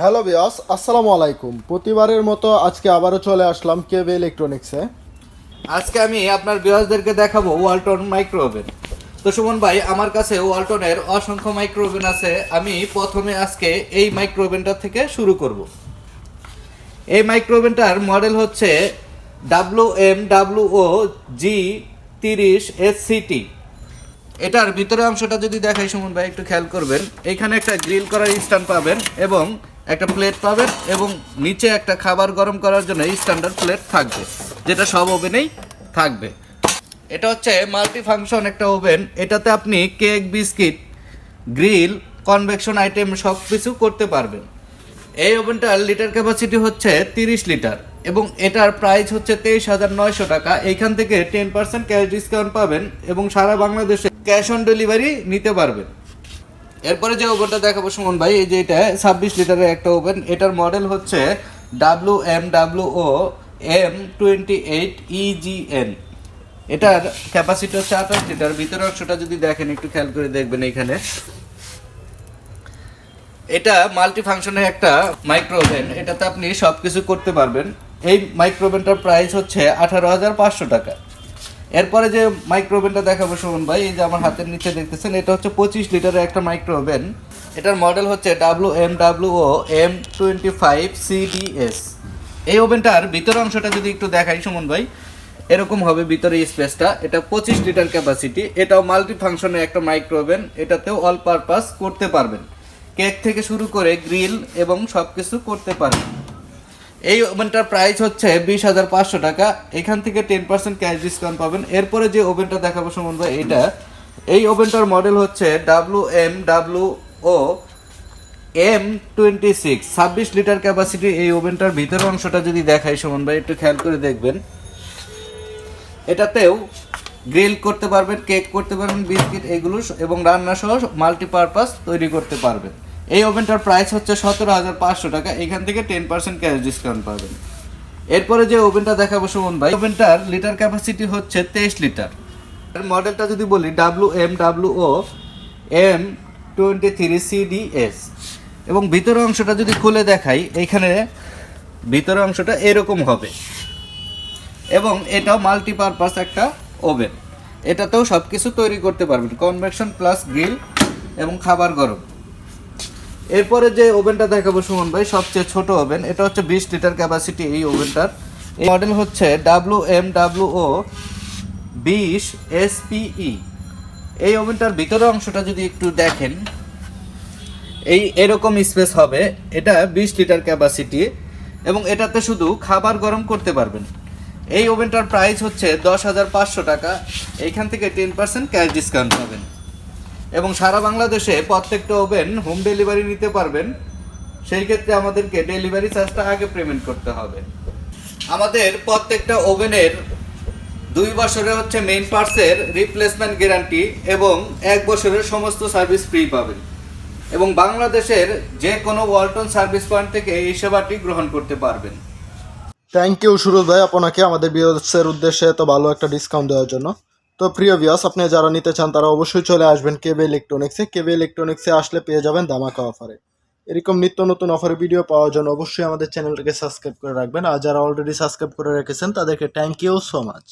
Hello বিয়াস আসসালামু আলাইকুম। প্রতিবারের মতো আজকে আবারও চলে আসলাম কেবে ইলেকট্রনিক্সে। আজকে আমি আপনার বিহাসদেরকে দেখাবো ওয়ালটন মাইক্রো ওভেন তো সুমন ভাই, আমার কাছে ওয়ালটনের অসংখ্য মাইক্রো ওভেন আছে। আমি প্রথমে আজকে এই মাইক্রো ওভেনটা থেকে শুরু করব। এই মাইক্রো ওভেনটার মডেল হচ্ছে W M W O G তিরিশ এস সিটি এটার ভিতরের অংশটা যদি দেখাই সুমন ভাই, একটু খেয়াল করবেন। এখানে একটা গ্রিল করার স্ট্যান্ড পাবেন এবং একটা প্লেট পাবেন এবং নিচে একটা খাবার গরম করার জন্য স্ট্যান্ডার্ড প্লেট থাকবে, যেটা সব ওভেনেই থাকবে। এটা হচ্ছে মাল্টি ফাংশন একটা ওভেন। এটাতে আপনি cake, biscuit, grill convection item সব কিছু করতে পারবেন। এই ওভেনটার লিটার ক্যাপাসিটি হচ্ছে তিরিশ লিটার এবং এটার প্রাইস হচ্ছে তেইশ হাজার নয়শো টাকা। এইখান থেকে টেন পার্সেন্ট ক্যাশ ডিসকাউন্ট পাবেন এবং সারা বাংলাদেশে ক্যাশ অন ডেলিভারি নিতে পারবেন। এরপরে যে ওভেনটা দেখাবো, সুমন ভাই, এই যে এটা, ছাব্বিশ লিটারের একটা ওভেন, এটার মডেল হচ্ছে W M W O M twenty eight E G N এটার ক্যাপাসিটি হচ্ছে আঠাশ লিটার, ভিতরের অংশটা যদি দেখেন, একটু খেয়াল করে দেখবেন এখানে এটা মাল্টি ফাংশনের একটা মাইক্রো ওভেন এটাতে আপনি সব কিছু করতে পারবেন। এই মাইক্রো ওভেনটার প্রাইস হচ্ছে আঠারো হাজার পাঁচশো টাকা। এরপরে যে মাইক্রো ওভেনটা দেখাবো সুমন ভাই, এই যে আমার হাতের নিচে দেখতেছেন, এটা হচ্ছে পঁচিশ লিটারের একটা মাইক্রো ওভেন এটার মডেল হচ্ছে W M W O M twenty five CDS এই ওভেনটার ভিতর অংশটা যদি একটু দেখাই সুমন ভাই, এরকম হবে ভিতরে স্পেসটা এটা পঁচিশ লিটার ক্যাপাসিটি এটাও মাল্টি ফাংশনের একটা মাইক্রো ওভেন এটাতেও অল পারপাস করতে পারবেন। কেক থেকে শুরু করে গ্রিল এবং সব কিছু করতে পারবেন। এই ওভেনটার প্রাইস হচ্ছে বিশ হাজার পাঁচশো টাকা। এখান থেকে টেন পার্সেন্ট ক্যাশ ডিসকাউন্ট পাবেন। এরপরে যে ওভেনটা দেখাবো সম্বন্ধ এইটা, এই ওভেনটার মডেল হচ্ছে W M W O M twenty six ছাব্বিশ লিটার ক্যাপাসিটি এই ওভেনটার ভিতরের অংশটা যদি দেখাই সুমন ভাই একটু খেয়াল করে দেখবেন। এটাতেও গ্রিল করতে পারবেন কেক করতে পারবেন বিস্কিট এগুলো এবং রান্না সহ মাল্টিপারপাস তৈরি করতে পারবেন। এই ওভেনটার প্রাইস হচ্ছে সতেরো হাজার পাঁচশো টাকা, এখান থেকে টেন পার্সেন্ট ক্যাশ ডিসকাউন্ট পাবেন। এরপরে যে ওভেনটা দেখাবো সুমন ভাই, ওভেনটার লিটার ক্যাপাসিটি হচ্ছে তেইশ লিটার। মডেলটা যদি বলি W M W O M twenty three CDS এবং ভিতরের অংশটা যদি খুলে দেখাই এইখানে ভিতরের অংশটা এরকম হবে। এবং এটাও মাল্টিপারপাস একটা ওভেন। এটাতেও সব কিছু তৈরি করতে পারবেন কনভেকশন প্লাস গ্রিল এবং খাবার গরম। এরপরে যে ওভেনটা দেখাবো সুমন ভাই, সবচেয়ে ছোট ওভেন, এটা হচ্ছে বিশ লিটার ক্যাপাসিটি এই ওভেনটার। এই মডেল হচ্ছে ডাব্লু এম ডাব্লু ও বিশ এসপিই এই ওভেনটার ভিতরের অংশটা যদি একটু দেখেন, এই এরকম স্পেস হবে, এটা বিশ লিটার ক্যাপাসিটি এবং এটাতে শুধু খাবার গরম করতে পারবেন। এই ওভেনটার প্রাইস হচ্ছে দশ হাজার পাঁচশো টাকা, এইখান থেকে টেন পার্সেন্ট ক্যাশ ডিসকাউন্ট পাবেন। এবং সারা বাংলাদেশে প্রত্যেকটা ওভেন হোম ডেলিভারি নিতে পারবেন। সেই ক্ষেত্রে আমাদেরকে ডেলিভারি চার্জটা আগে পেমেন্ট করতে হবে। আমাদের প্রত্যেকটা ওভেনের দুই বছরের হচ্ছে মেইন পার্টসের রিপ্লেসমেন্ট গ্যারান্টি এবং এক বছরের সমস্ত সার্ভিস ফ্রি পাবেন। এবং বাংলাদেশের যে কোনো ওয়ালটন সার্ভিস পয়েন্ট থেকে এই সেবাটি গ্রহণ করতে পারবেন। থ্যাংক ইউ সুরজ ভাই। আপনাকে আমাদের বিয়াসের উদ্দেশ্যে এত ভালো একটা ডিসকাউন্ট দেওয়ার জন্য। তো প্রিয় বিয়াস আপনি যারা নিতে চান, তারা অবশ্যই চলে আসবেন কেবে ইলেকট্রনিক্সে। কেবে ইলেকট্রনিক্সে আসলে পেয়ে যাবেন দামাকা অফারে। এরকম নিত্য নতুন অফারের ভিডিও পাওয়ার জন্য অবশ্যই আমাদের চ্যানেলটাকে সাবস্ক্রাইব করে রাখবেন। আর যারা অলরেডি সাবস্ক্রাইব করে রেখেছেন, তাদেরকে থ্যাংক ইউ সো মাচ